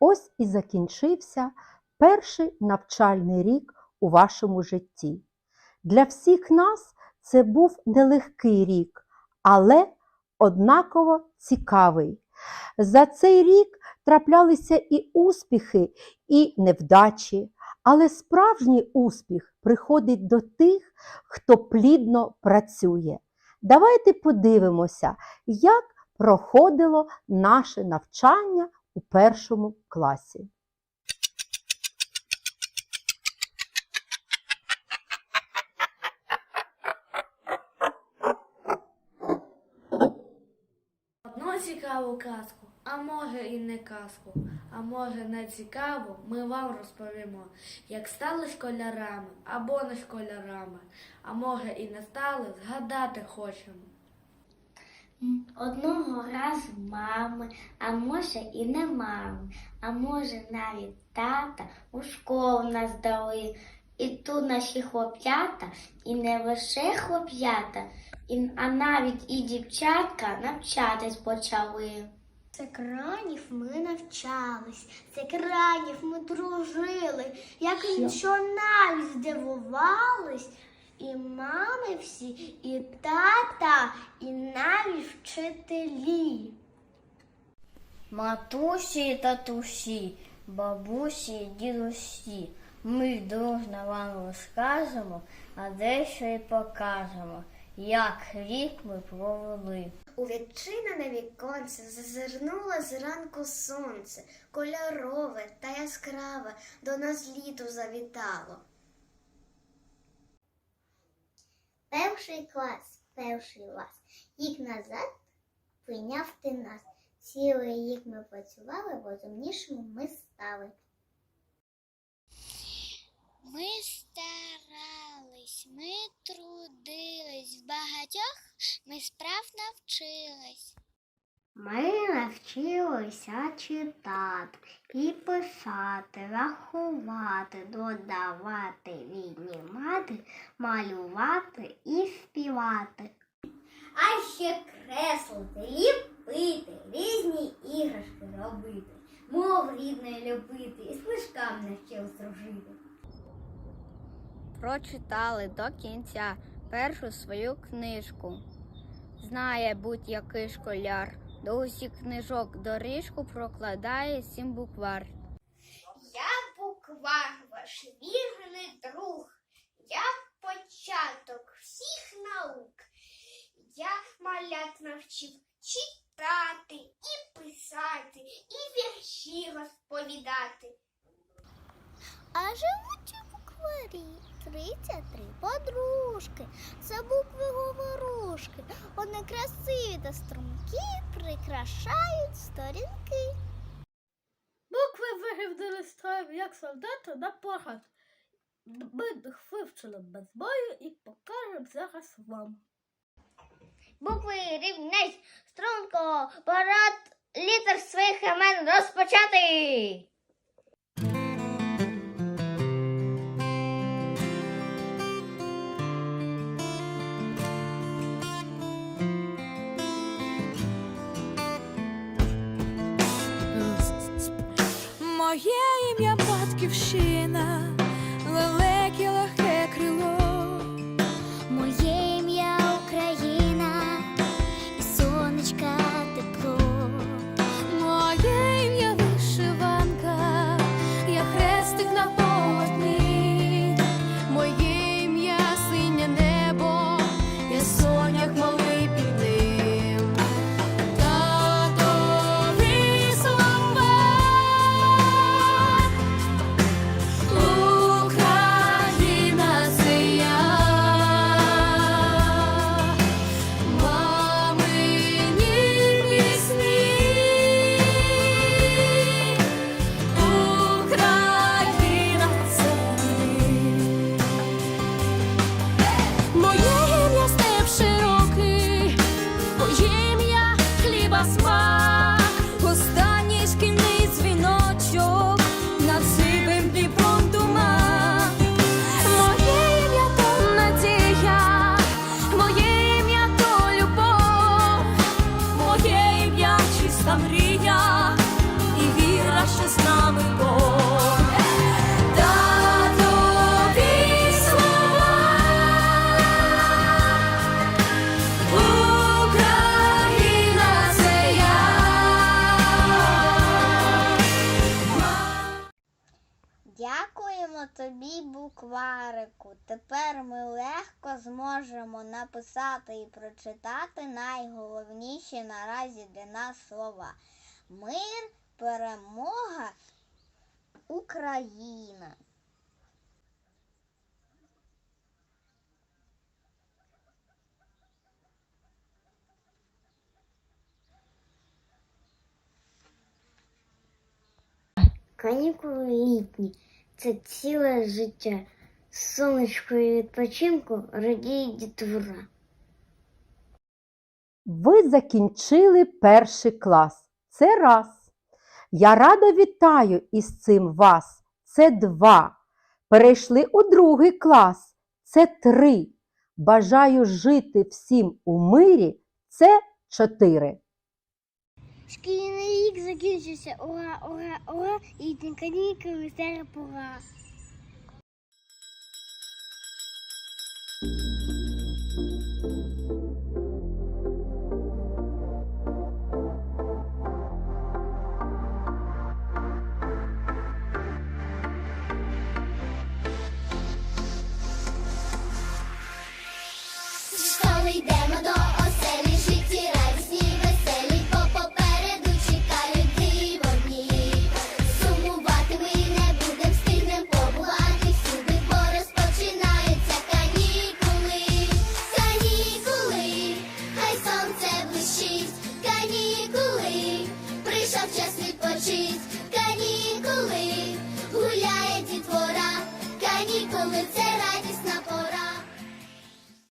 Ось і закінчився перший навчальний рік у вашому житті. Для всіх нас це був нелегкий рік, але однаково цікавий. За цей рік траплялися і успіхи, і невдачі, але справжній успіх приходить до тих, хто плідно працює. Давайте подивимося, як проходило наше навчання у першому класі. Одну цікаву казку, а може і не казку, а може не цікаву, ми вам розповімо, як стали школярами або не школярами, а може і не стали, згадати хочемо. Одного разу мами, а може і не мами, а може навіть тата у школу нас дали. І тут наші хлоп'ята, і не лише хлоп'ята, і, а навіть і дівчатка навчатись почали. З екранів ми навчались, з екранів ми дружили, як що навіть здивувались, і мами всі, і тата, і навіть вчителі. Матусі і татусі, бабусі і дідусі, ми дружно вам розкажемо, а дещо й покажемо, як рік ми провели. У відчинене віконце зазирнуло зранку сонце, кольорове та яскраве до нас літо завітало. Перший клас, перший клас. Рік назад прийняв ти нас. Цілий рік ми працювали, розумнішими ми стали. Ми старались, ми трудились, в багатьох ми справ навчились. Ми навчилися читати і писати, рахувати, додавати, віднімати, малювати і співати. А ще креслити, ліпити, різні іграшки робити, мов рідної любити і смішкам навчив дружити. прочитали до кінця першу свою книжку. Знає будь-який школяр, до усіх книжок доріжку прокладає сім буквар. Я буквар, ваш вірний друг. Я початок всіх наук. Я малят навчив читати і писати, і вірші розповідати. А живуть у букварі 33 подружки. Це букви говорушки. Вони красиві та струмкі, прикрашають сторінки. Букви вигівдали строєм, як солдати на поход. Ми їх вивчили без бою і покажемо зараз вам. Букви рівнець, струнко, пора літер своїх імен розпочати. if she Ігорику, тепер ми легко зможемо написати і прочитати найголовніші наразі для нас слова. Мир, перемога, Україна. Канікули літні це ціле життя. Сонечко і відпочинку радіє дітвора. Ви закінчили перший клас. Це раз. Я радо вітаю із цим вас. Це два. Перейшли у другий клас. Це три. Бажаю жити всім у мирі. Це чотири. Шкільний рік закінчився. Ура, ура, ура! І канікули весела пора.